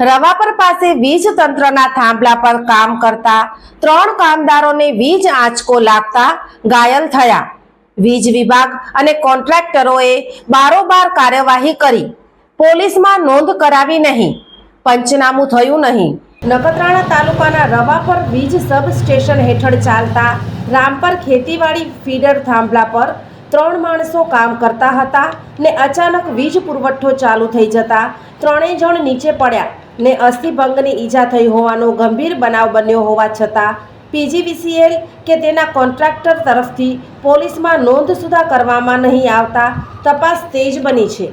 Ravapar પાસે વીજ તંત્રના થાંભલા પર કામ કરતા ત્રણ કામદારોને વીજ આંચકો લાગતા ઘાયલ થયા. વીજ વિભાગ અને કોન્ટ્રાક્ટરોએ બારોબાર કાર્યવાહી કરી. પોલીસમાં નોંધ કરાવી નહીં. પંચનામું થયું નહીં. નખત્રાણા તાલુકાના રવાપર વીજ સબ સ્ટેશન હેઠળ ચાલતા રામપર ખેતીવાડી ફીડર થાંભલા પર ત્રણ માણસો કામ કરતા હતા ને અચાનક વીજ પુરવઠો ચાલુ થઈ જતા ત્રણેય જણ નીચે પડ્યા. ને અસ્થિભંગની ઈજા થઈ હોવાનો ગંભીર બનાવ બન્યો હોવા છતાં પીજીવીસીએલ કે તેના કોન્ટ્રાક્ટર તરફથી પોલીસમાં નોંધ સુધા કરવામાં નહીં આવતા તપાસ તેજ બની છે.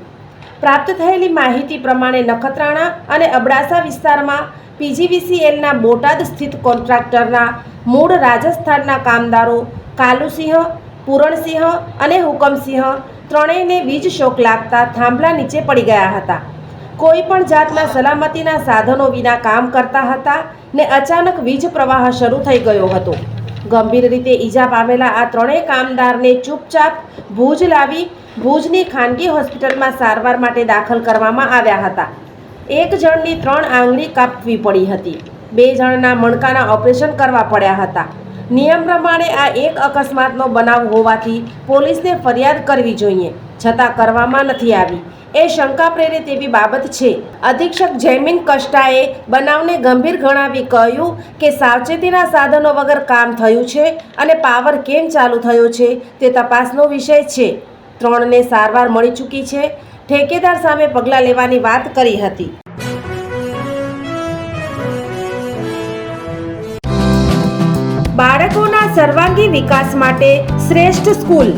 પ્રાપ્ત થયેલી માહિતી પ્રમાણે નખત્રાણા અને અબડાસા વિસ્તારમાં પીજીવીસીએલના બોટાદ સ્થિત કોન્ટ્રાક્ટરના મૂળ રાજસ્થાનના કામદારો કાલુસિંહ, પૂરણસિંહ અને હુકમસિંહ ત્રણેયને વીજ શોક લાગતા થાંભલા નીચે પડી ગયા હતા. કોઈ પણ જાતના સલામતીના સાધનો વિના કામ કરતા હતા ને અચાનક વીજ પ્રવાહ શરૂ થઈ ગયો હતો. ગંભીર રીતે ઈજા પામેલા આ ત્રણેય કામદારને ચૂપચાપ ભુજ લાવી ભુજની ખાનગી હોસ્પિટલમાં સારવાર માટે દાખલ કરવામાં આવ્યા હતા. એક જણની ત્રણ આંગળી કાપવી પડી હતી. બે જણના મણકાના ઓપરેશન કરવા પડ્યા હતા. નિયમ પ્રમાણે આ એક અકસ્માતનો બનાવ હોવાથી પોલીસને ફરિયાદ કરવી જોઈએ, છતાં કરવામાં નથી આવી. એ શંકા પ્રેરે તેવી બાબત છે. અધિક્ષક જૈમિન કષ્ટાએ બનાવને ગંભીર ગણાવી કહ્યું કે સાવચેતીના સાધનો વગર કામ થયું છે અને પાવર કેમ ચાલુ થયો છે તે તપાસનો વિષય છે. ત્રણને સારવાર મળી ચૂકી છે. ઠેકેદાર સામે પગલાં લેવાની વાત કરી હતી. બાળકોના સર્વાંગી વિકાસ માટે શ્રેષ્ઠ સ્કૂલ.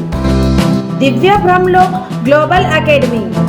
દિવ્ય Brahmlok global academy.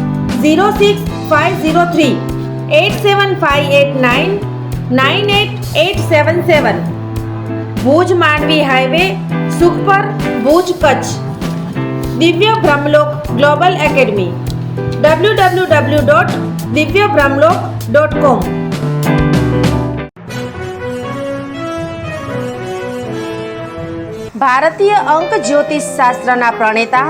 zero six five zero three, eight seven five eight nine nine eight eight seven seven. Bhuj Mandvi highway, Sukhpar, Bhuj Kutch. Divya Brahmalok global academy W W W dot Divya Brahmalok dot કોમ ભારતીય અંક જ્યોતિષ શાસ્ત્રના પ્રણેતા